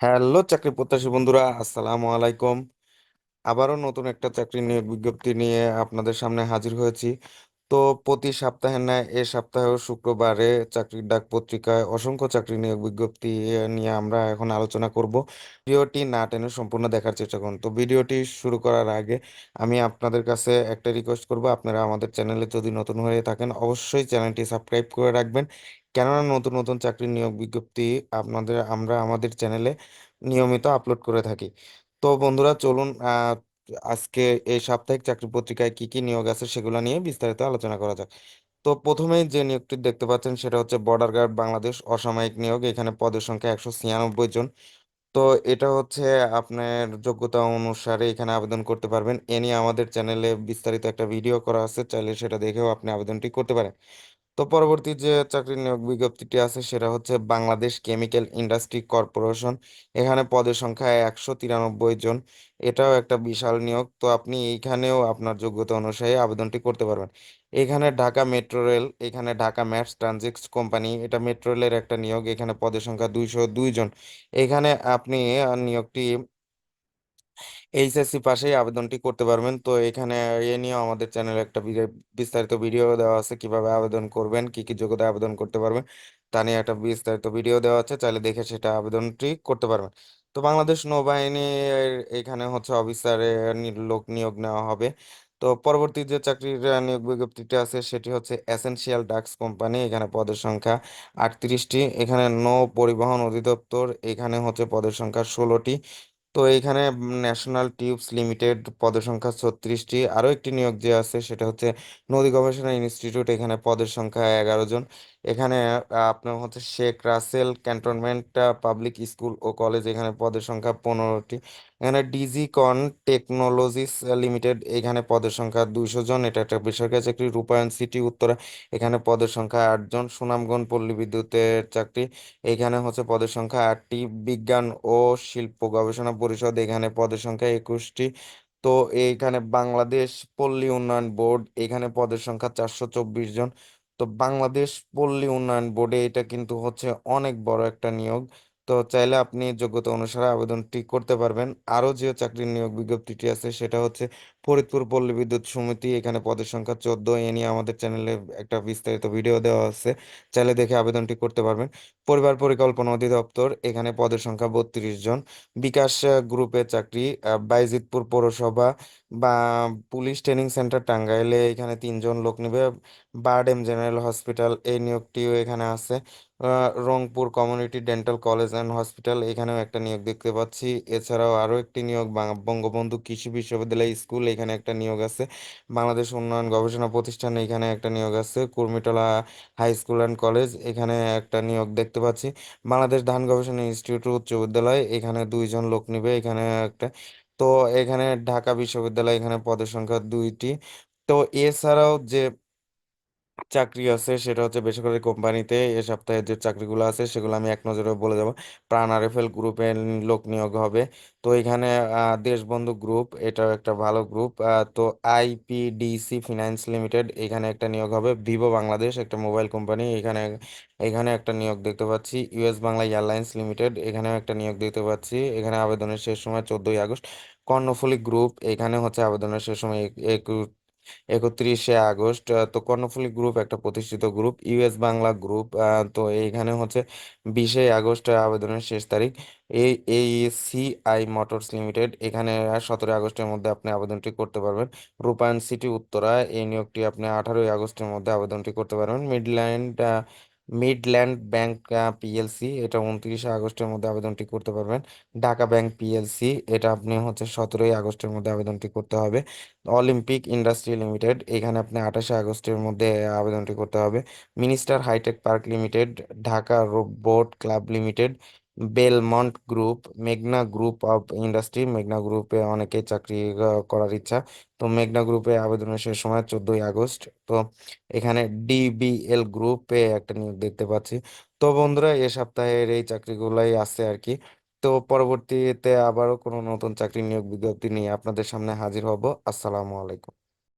Hello চাকরি প্রত্যাশী বন্ধুরা, আসসালামু আলাইকুম। আবারও নতুন একটা চাকরি নিয়োগ বিজ্ঞপ্তি নিয়ে আপনাদের সামনে হাজির হয়েছি। তো প্রতি সপ্তাহে ন্যায় এ সপ্তাহেও শুক্রবারে চাকরির ডাক পত্রিকায় অসংখ্য চাকরি নিয়োগ বিজ্ঞপ্তি নিয়ে আমরা এখন আলোচনা করব। ভিডিওটি না টেনে সম্পূর্ণ দেখার চেষ্টা করুন। তো ভিডিওটি শুরু করার আগে আমি আপনাদের কাছে একটা রিকোয়েস্ট করব। আপনারা আমাদের চ্যানেলে যদি নতুন হয়ে থাকেন, অবশ্যই চ্যানেলটি সাবস্ক্রাইব করে রাখবেন। কেননা নতুন নতুন চাকরির নিয়োগ বিজ্ঞপ্তি আপনাদের, আমরা আমাদের চ্যানেলে নিয়মিত আপলোড করে থাকি। তো বন্ধুরা, চলুন আজকে এই সাপ্তাহিক চাকরি পত্রিকায় কি কি নিয়োগ আছে সেগুলো নিয়ে বিস্তারিত আলোচনা করা যাক। তো প্রথমেই যে নিয়োগটি দেখতে পাচ্ছেন সেটা হচ্ছে বর্ডার গার্ড বাংলাদেশ অসাময়িক নিয়োগ, এখানে পদের সংখ্যা একশো ছিয়ানব্বই জন। তো এটা হচ্ছে আপনার যোগ্যতা অনুসারে এখানে আবেদন করতে পারবেন। এ নিয়ে আমাদের চ্যানেলে বিস্তারিত একটা ভিডিও করা আছে, চাইলে সেটা দেখেও আপনি আবেদনটি করতে পারেন। তো পরবর্তী যে চাকরির নিয়োগ বিজ্ঞপ্তিটি আছে, সেটা হচ্ছে বাংলাদেশ কেমিক্যাল ইন্ডাস্ট্রি কর্পোরেশন। এখানে পদের সংখ্যা একশো তিরানব্বই জন। এটাও একটা বিশাল নিয়োগ। তো আপনি এইখানেও আপনার যোগ্যতা অনুযায়ী আবেদনটি করতে পারবেন। এখানে ঢাকা মেট্রো রেল, এখানে ঢাকা ম্যাটস ট্রানজিট কোম্পানি, এটা মেট্রো রেলের একটা নিয়োগ। এখানে পদের সংখ্যা দুইশো দুই জন। এখানে আপনি নিয়োগটি এইচএসসি পাশেই আবেদনটি করতে পারবেন। তো এখানে এ নিয়েও আমাদের চ্যানেলে একটা বিস্তারিত ভিডিও দেওয়া আছে, কীভাবে আবেদন করবেন, কি কি যোগ্যতা আবেদন করতে পারবেন, তা নিয়ে একটা বিস্তারিত ভিডিও দেওয়া আছে, চাইলে দেখে সেটা আবেদনটি করতে পারবেন। তো বাংলাদেশ নৌবাহিনীর এখানে হচ্ছে অফিসারে লোক নিয়োগ নেওয়া হবে। তো পরবর্তী যে চাকরির নিয়োগ বিজ্ঞপ্তিটি আছে, সেটি হচ্ছে এসেনশিয়াল ডাক্স কোম্পানি। এখানে পদের সংখ্যা আটত্রিশটি। এখানে নৌ পরিবহন অধিদপ্তর, এখানে হচ্ছে পদের সংখ্যা ষোলোটি। তো এইখানে ন্যাশনাল টিউবস লিমিটেড পদের সংখ্যা ছত্রিশটি। আরও একটি নিয়োগ যে আছে সেটা হচ্ছে নদী গবেষণা ইনস্টিটিউট। এখানে পদের সংখ্যা এগারো জন। এখানে আপনার হচ্ছে Sheikh Russel cantonment public school ও কলেজ এখানে পদের সংখ্যা পনেরোটি। এখানে ডিজি কন টেকনোলজিস লিমিটেড এখানে পদের সংখ্যা দুইশো জন। এটা একটা বেসরকারি চাকরি, রূপায়ণ সিটি উত্তরা। এখানে পদের সংখ্যা আট জন। সুনামগঞ্জ পল্লী বিদ্যুতের চাকরি। এখানে হচ্ছে পদের সংখ্যা আটটি। বিজ্ঞান ও শিল্প গবেষণা পরিষদ এখানে পদের সংখ্যা একুশটি। তো এইখানে বাংলাদেশ পল্লী উন্নয়ন বোর্ড এখানে পদের সংখ্যা চারশো চব্বিশ জন। তো বাংলাদেশ পল্লী উন্নয়ন বোর্ডে এটা কিন্তু হচ্ছে অনেক বড় একটা নিয়োগ। তো চাইলে আপনি যোগ্যতা অনুসারে আবেদনটি করতে পারবেন। আরও যে চাকরির নিয়োগ বিজ্ঞপ্তিটি আছে, সেটা হচ্ছে ফরিদপুর পল্লী বিদ্যুৎ সমিতি। এখানে পদের সংখ্যা চোদ্দ, এ নিয়ে আমাদের চ্যানেলে একটা বিস্তারিত ভিডিও দেওয়া আছে। চাইলে দেখে আবেদনটি করতে পারবেন। পরিবার পরিকল্পনা অধিদপ্তর, এখানে পদের সংখ্যা বত্রিশ জন। বিকাশ গ্রুপের চাকরি বাইজিতপুর পৌরসভা বা পুলিশ ট্রেনিং সেন্টার টাঙ্গাইলে এখানে তিনজন লোক নেবে। বারডেম জেনারেল হসপিটাল, এই নিয়োগটিও এখানে আছে। Rangpur community dental college and hospital, এখানেও একটা নিয়োগ দেখতে পাচ্ছি। এছাড়াও আরও একটি নিয়োগ বঙ্গবন্ধু কৃষি বিশ্ববিদ্যালয় স্কুল, এখানে একটা নিয়োগ আছে। বাংলাদেশ উন্নয়ন গবেষণা প্রতিষ্ঠান এখানে একটা নিয়োগ আছে, Kurmitola high school and college, এখানে একটা নিয়োগ দেখতে পাচ্ছি। বাংলাদেশ ধান গবেষণা ইনস্টিটিউট উচ্চ বিদ্যালয়, এখানে দুইজন লোক নিবে, এখানে একটা। তো এখানে ঢাকা বিশ্ববিদ্যালয়, এখানে পদের সংখ্যা দুইটি। তো এছাড়াও যে চাকরি আছে, সেটা হচ্ছে বেসরকারি কোম্পানিতে এ সপ্তাহে যে চাকরিগুলো আছে, সেগুলো আমি এক নজরে বলে যাব প্রাণ আর আরএফএল গ্রুপের লোক নিয়োগ হবে। তো এখানে দেশবন্ধু গ্রুপ এটা একটা ভালো গ্রুপ তো আইপিডিসি ফিনান্স লিমিটেড এখানে একটা নিয়োগ হবে। ভিভো বাংলাদেশ একটা মোবাইল কোম্পানি এখানে এখানে একটা নিয়োগ দেখতে পাচ্ছি। ইউএস বাংলা এয়ারলাইন্স লিমিটেড এখানেও একটা নিয়োগ দেখতে পাচ্ছি। এখানে আবেদনের শেষ সময় চোদ্দই আগস্ট। কর্ণফুলী গ্রুপ এখানে হচ্ছে আবেদনের শেষ সময় একত্রিশে আগস্ট তো কর্ণফুলী গ্রুপ একটা প্রতিষ্ঠিত গ্রুপ ইউএস বাংলা গ্রুপ তো এইখানে হচ্ছে বিশে আগস্ট আবেদনের শেষ তারিখ। এই এই সিআই মোটরস লিমিটেড, এখানে সতেরোই আগস্টের মধ্যে আপনি আবেদনটি করতে পারবেন। রূপায়ণ সিটি উত্তরা, এই নিয়োগটি আপনি আঠারোই আগস্টের মধ্যে আবেদনটি করতে পারবেন। মিডল্যান্ড মিডল্যান্ড ব্যাংক পিএলসি এটা উনত্রিশে আগস্টের মধ্যে আবেদনটি করতে পারবেন। ঢাকা ব্যাংক পিএলসি এটা আপনি হচ্ছে সতেরোই আগস্টের মধ্যে আবেদনটি করতে হবে। অলিম্পিক ইন্ডাস্ট্রি লিমিটেড এখানে আপনি আঠাশে আগস্টের মধ্যে আবেদনটি করতে হবে। Minister hi tech park limited Dhaka robot club limited Belmont group মেঘনা গ্রুপ অফ ইন্ডাস্ট্রি মেঘনা গ্রুপে অনেকেই চাকরি করার ইচ্ছা। তো মেঘনা গ্রুপে আবেদনের শেষ সময় চোদ্দই আগস্ট। তো এখানে ডিবিএল গ্রুপে একটা নিয়োগ দেখতে পাচ্ছি। তো বন্ধুরা, এ সপ্তাহের এই চাকরিগুলাই আছে আর কি। তো পরবর্তীতে আবারও কোনো নতুন চাকরি নিয়োগ বিজ্ঞপ্তি নিয়ে আপনাদের সামনে হাজির হব। আসসালামু আলাইকুম।